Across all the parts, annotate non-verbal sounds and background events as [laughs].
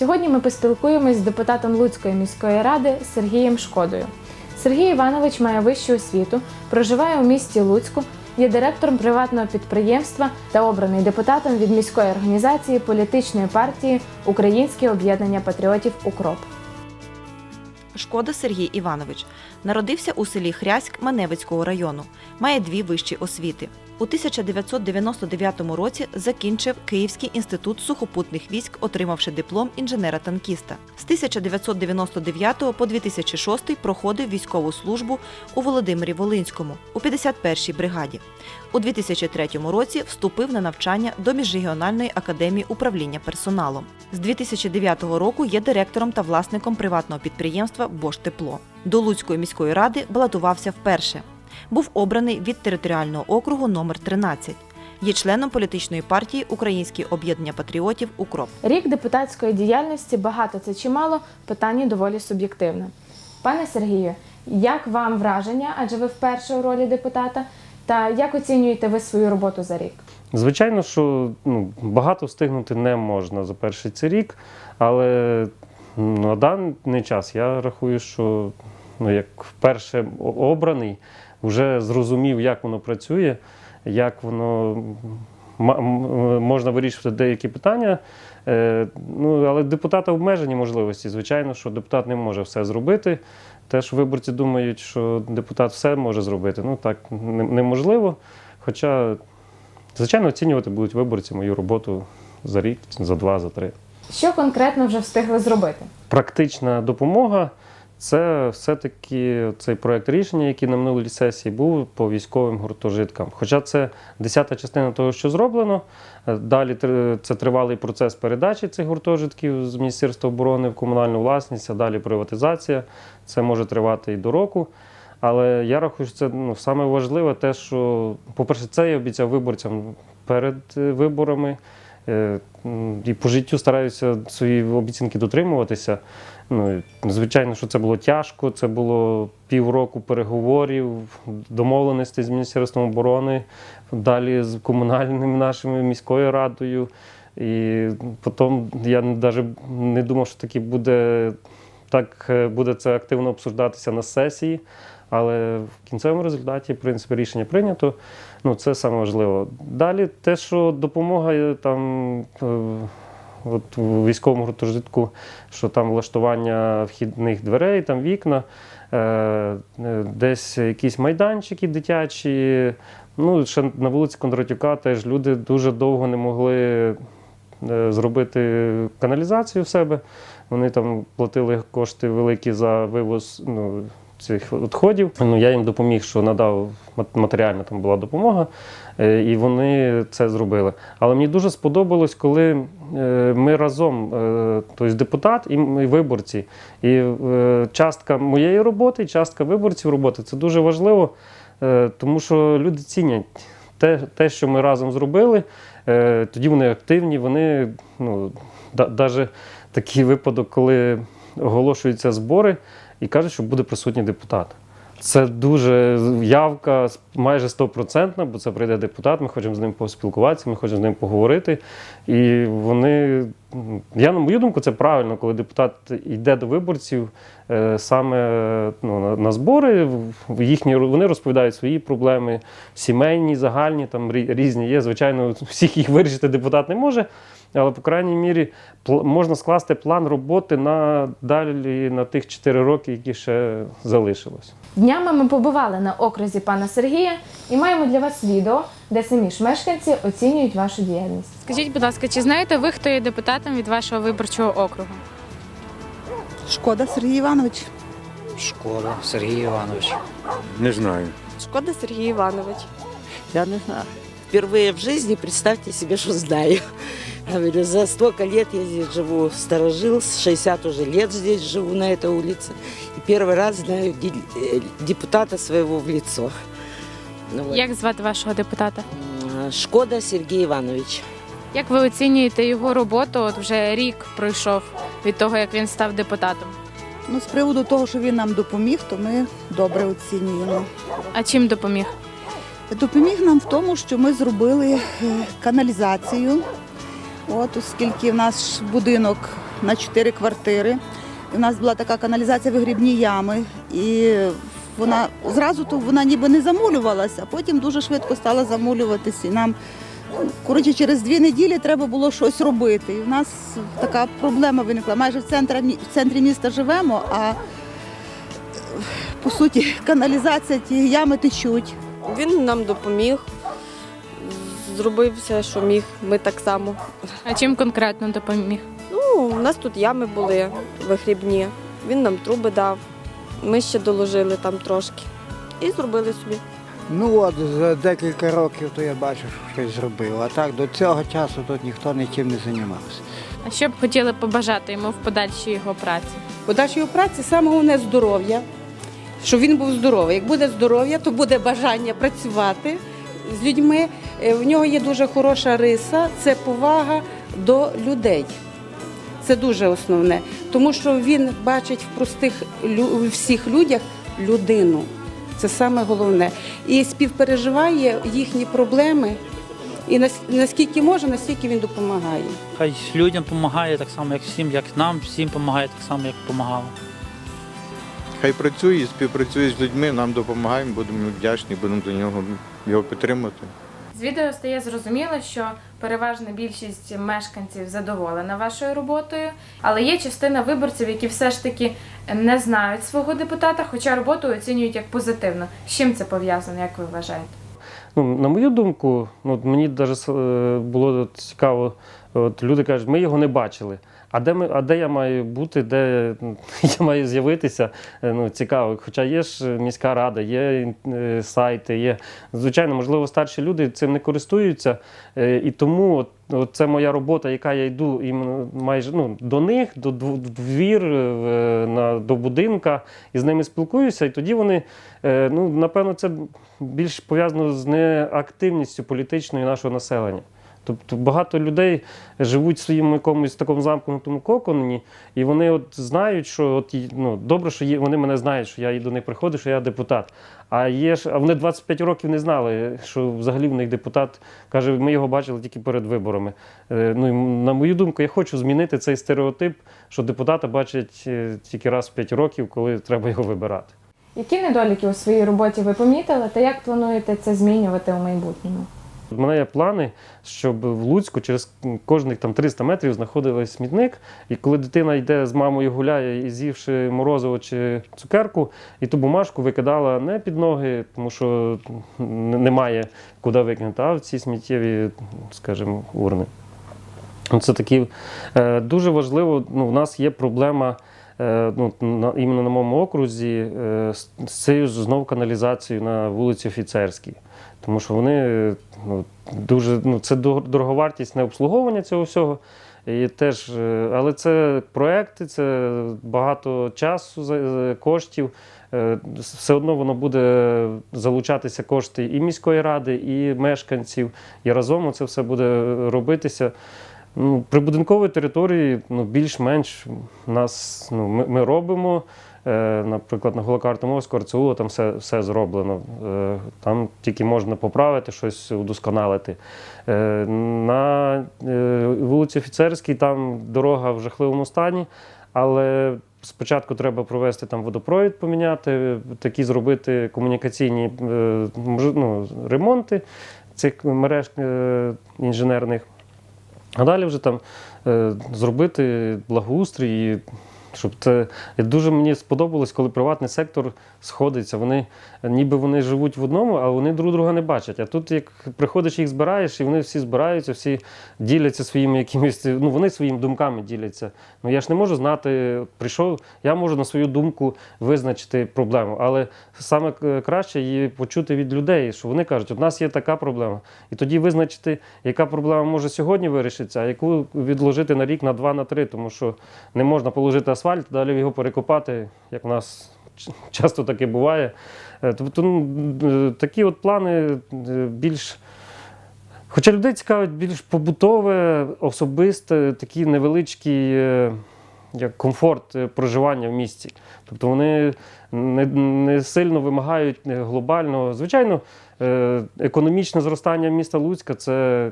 Сьогодні ми поспілкуємось з депутатом Луцької міської ради Сергієм Шкодою. Сергій Іванович має вищу освіту, проживає у місті Луцьку, є директором приватного підприємства та обраний депутатом від міської організації політичної партії Українське об'єднання патріотів Укроп. Шкода Сергій Іванович народився у селі Хряськ Маневицького району. Має дві вищі освіти. У 1999 році закінчив Київський інститут сухопутних військ, отримавши диплом інженера-танкіста. З 1999 по 2006 проходив військову службу у Володимирі Волинському у 51-й бригаді. У 2003 році вступив на навчання до Міжрегіональної академії управління персоналом. З 2009 року є директором та власником приватного підприємства Бош Тепло. До Луцької міської ради балотувався вперше. Був обраний від територіального округу номер 13 Є членом політичної партії Українське об'єднання патріотів Укроп. Рік депутатської діяльності багато це чи мало питання доволі суб'єктивне. Пане Сергію, як вам враження, адже ви вперше у ролі депутата, та як оцінюєте ви свою роботу за рік? Звичайно, що ну, багато встигнути не можна за перший цей рік, але на даний час я рахую, що ну, як вперше обраний, вже зрозумів, як воно працює, як воно можна вирішувати деякі питання. Е, ну, але депутата обмежені можливості. Звичайно, що депутат не може все зробити. Теж виборці думають, що депутат все може зробити. Ну так неможливо. Хоча Звичайно, оцінювати будуть виборці мою роботу за рік, за два, за три. Що конкретно вже встигли зробити? Практична допомога це все-таки цей проект рішення, який на минулій сесії був по військовим гуртожиткам. Хоча це десята частина того, що зроблено. Е, Далі це тривалий процес передачі цих гуртожитків з Міністерства оборони в комунальну власність, а далі приватизація. Це може тривати і до року. Але я рахую, що це ну, саме важливе те, що, по-перше, це я обіцяв виборцям перед е, виборами. Е, І по життю стараюся свої обіцянки дотримуватися. Ну, звичайно, що це було тяжко, це було півроку переговорів, домовленостей з Міністерством оборони, далі з комунальними нашими міською радою. І потім я навіть не думав, що таки буде, так е, буде це активно обсуждатися на сесії. Але в кінцевому результаті, в принципі, рішення прийнято. Ну, це саме важливо. Далі те, що допомога е, там. е, От у військовому гуртожитку, що там влаштування вхідних дверей, там вікна, е, е, десь якісь майданчики дитячі. Ну, ще на вулиці Кондратюка теж люди дуже довго не могли зробити каналізацію в себе. Вони там платили кошти великі за вивоз ну, цих відходів. Ну, я їм допоміг, що надав матеріальна там була допомога, е, і вони це зробили. Але мені дуже сподобалось, коли е, ми разом, е, тобто депутат і виборці, і частка моєї роботи, частка виборців роботи це дуже важливо, тому що люди цінять те, те, що ми разом зробили. Тоді вони активні, вони ну, навіть такий випадок, коли оголошуються збори і кажуть, що буде присутній депутат. Це дуже явка майже стопроцентна, бо це прийде депутат, ми хочемо з ним поспілкуватися, ми хочемо з ним поговорити. І вони, я на мою думку, це правильно, коли депутат йде до виборців е, саме ну, на, збори. Їхні, вони розповідають свої проблеми, сімейні, загальні, там різні є. Звичайно, всіх їх вирішити депутат не може. Але, по крайній мірі, можна скласти план роботи на далі на тих 4 роки, які ще залишилось. Днями ми побували на окрузі пана Сергія і маємо для вас відео, де самі ж мешканці оцінюють вашу діяльність. Скажіть, будь ласка, чи знаєте ви, хто є депутатом від вашого виборчого округу? Шкода Сергій Іванович. Шкода Сергій Іванович. Не знаю. Шкода Сергій Іванович. Я не знаю. Впервые в жизни представьте себе, что знаю. Говорю, за столько лет я здесь живу, сторожил, с 60 уже лет здесь живу на этой улице. И первый раз знаю ди- э, депутата своего в лицо. Ну, вот. Як звати вашого депутата? Шкода Сергій Іванович. Як ви оцінюєте його роботу? От вже рік пройшов від того, як він став депутатом. Ну, з приводу того, що він нам допоміг, то ми добре оцінюємо. А чим допоміг? Допоміг нам в тому, що ми зробили е, каналізацію. От, оскільки в нас будинок на чотири квартири. В нас була така каналізація вигрібні ями. І вона зразу то вона ніби не замулювалася, а потім дуже швидко стала замулюватися. І нам коротше, через дві неділі треба було щось робити. І в нас така проблема виникла. Майже в центрі, в центрі міста живемо, а по суті каналізація, ті ями течуть. Він нам допоміг, зробив все, що міг. Ми так само. А чим конкретно допоміг? Ну, у нас тут ями були вихрібні. Він нам труби дав. Ми ще доложили там трошки. І зробили собі. Ну от за декілька років то я бачу, що щось зробив. А так до цього часу тут ніхто нічим не займався. А що б хотіли побажати йому в подальшій його праці? Подальшої праці саме головне здоров'я, щоб він був здоровий. Як буде здоров'я, то буде бажання працювати з людьми. Е, В нього є дуже хороша риса це повага до людей. Це дуже основне, тому що він бачить в простих у всіх людях людину. Це саме головне. І співпереживає їхні проблеми. І наскільки може, настільки він допомагає. Хай людям допомагає так само, як всім, як нам, всім допомагає так само, як допомагав. Хай працює, співпрацює з людьми, нам допомагаємо, будемо вдячні, будемо до нього його підтримувати. З відео стає зрозуміло, що переважна більшість мешканців задоволена вашою роботою, але є частина виборців, які все ж таки не знають свого депутата, хоча роботу оцінюють як позитивно. З чим це пов'язано, як ви вважаєте? Ну, на мою думку, ну, мені навіть було цікаво, от люди кажуть, ми його не бачили. А де, ми, а де я маю бути, де [laughs] я маю з'явитися? Е, Ну, цікаво. Хоча є ж міська рада, є е, сайти, є. Звичайно, можливо, старші люди цим не користуються. е, І тому от, от це моя робота, яка я йду іменно майже ну, до них, до дв- двір, е, на, до будинка, і з ними спілкуюся. І тоді вони, е, ну, напевно, це більш пов'язано з неактивністю політичною нашого населення. Тобто багато людей живуть в своєму якомусь такому замкнутому коконі, і вони от знають, що от, ну, добре, що є, вони мене знають, що я до них приходжу, що я депутат. А є ж, а вони 25 років не знали, що взагалі в них депутат каже, ми його бачили тільки перед виборами. Е, Ну, і на мою думку, я хочу змінити цей стереотип, що депутата бачать е, тільки раз в 5 років, коли треба його вибирати. Які недоліки у своїй роботі ви помітили та як плануєте це змінювати у майбутньому? У мене є плани, щоб в Луцьку через кожних там 300 метрів знаходився смітник. І коли дитина йде з мамою гуляє і з'ївши морозиво чи цукерку, і ту бумажку викидала не під ноги, тому що немає куди викинути, а в ці сміттєві, скажімо, урни. Це такі е, дуже важливо. Ну, в нас є проблема. е, Ну, на, іменно на моєму окрузі е, з, цією ж знов каналізацією на вулиці Офіцерській. Тому що вони ну, дуже ну, це дор- дороговартісне обслуговування цього всього. І теж, е, але це проекти, це багато часу, коштів. Е, Все одно воно буде залучатися кошти і міської ради, і мешканців. І разом це все буде робитися. Ну, прибудинкової території ну, більш-менш нас, ну, ми, ми робимо. Е, наприклад, на Голокартомовську РЦУ там все, все зроблено. Е, там тільки можна поправити, щось удосконалити. Е, на вулиці Офіцерській там дорога в жахливому стані, але спочатку треба провести там водопровід, поміняти, такі зробити комунікаційні ну, ремонти цих мереж інженерних. А далі вже там зробити благоустрій, щоб це дуже мені сподобалось, коли приватний сектор сходиться. Вони ніби вони живуть в одному, а вони друг друга не бачать. А тут, як приходиш, їх збираєш, і вони всі збираються, всі діляться своїми якимись, ну вони своїми думками діляться. Ну я ж не можу знати, прийшов, я можу на свою думку визначити проблему, але саме краще її почути від людей, що вони кажуть, у нас є така проблема. І тоді визначити, яка проблема може сьогодні вирішитися, а яку відложити на рік, на два, на три, тому що не можна положити асфальт, далі його перекопати, як в нас часто таке буває. Тобто ну, е, такі от плани е, більш. Хоча людей цікавить більш побутове, особисте, такі невеличкі е, як комфорт проживання в місті. Тобто вони не, не сильно вимагають глобального. Звичайно, економічне зростання міста Луцька це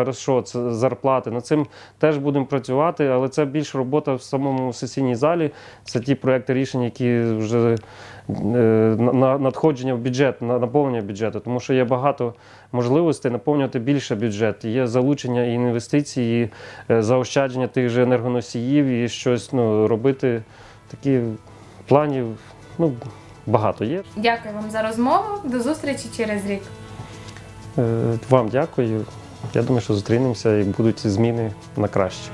хорошо, це зарплати. Над цим теж будемо працювати, але це більш робота в самому сесійній залі. Це ті проекти рішень, які вже е, на- на надходження в бюджет, на наповнення бюджету, тому що є багато можливостей наповнювати більше бюджет. Є залучення і інвестицій, і е, заощадження тих же енергоносіїв, і щось ну, робити. Такі планів ну, багато є. Дякую вам за розмову. До зустрічі через рік. Е, Вам дякую. Я думаю, що зустрінемося і будуть зміни на краще.